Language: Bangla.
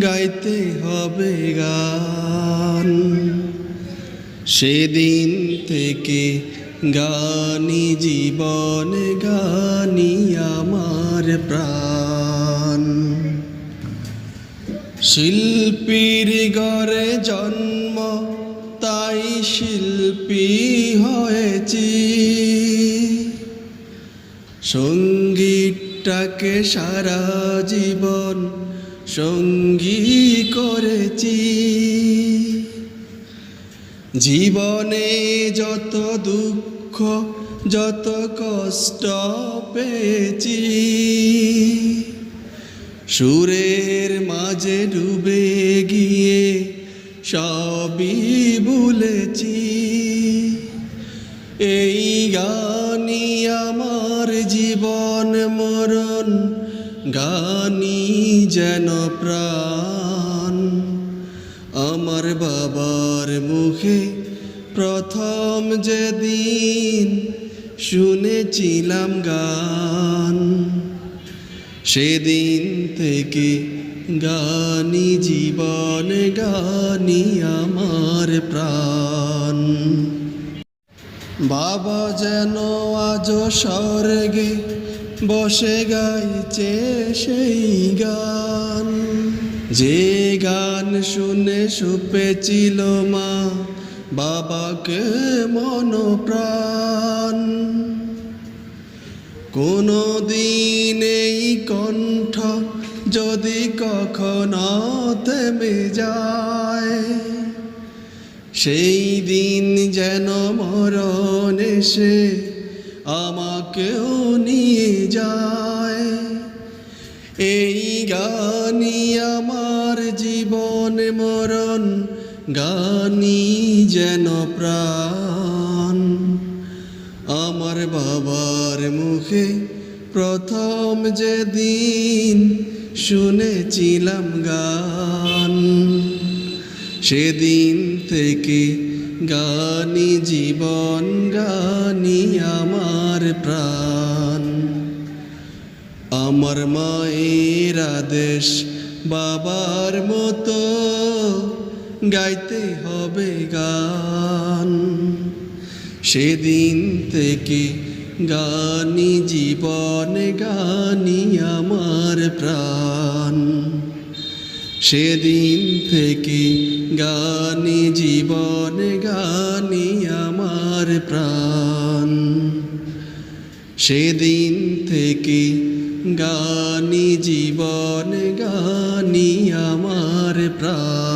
গাইতে হবে গান। সেদিন থেকে গানি জীবন গানি আমার প্রাণ। শিল্পীর গড়ে জন্ম, তাই শিল্পী হয়েছি। সঙ্গীতটাকে সারা জীবন সঙ্গী করেছি। জীবনে যত দুঃখ, যত কষ্ট পেয়েছি, সুরের মাঝে ডুবে গিয়ে সবই ভুলেছি। এই গানি আমার জীবন গানি যেন প্রাণ। আমার বাবার মুখে প্রথম যেদিন শুনেছিলাম গান, সেদিন থেকে গানি জীবন, গানি আমার প্রাণ। বাবা যেন আজ স্বর্গে বসে গাইছে সেই গান। যে গান শুনে সুপেছিল মা, বাবাকে মন প্রাণ কোনো দিন এই কণ্ঠ যদি কখনো থেমে যায় সেই দিন যেন মরণ এসে আমাকেও নিয়ে যায়। এই গানি আমার জীবন মরণ গানি যেন প্রাণ। আমার বাবার মুখে প্রথম যেদিন শুনেছিলাম গান। সেদিন থেকে গানি জীবন, গানি আমার প্রাণ। আমার মায়ের আদেশ বাবার মতো গাইতে হবে গান। সেদিন থেকে গানি জীবন, গানি আমার প্রাণ। সেদিন থেকে গানি জীবন গানি আমার প্রাণ। সেদিন থেকে গানি জীবন গানি আমার প্রাণ।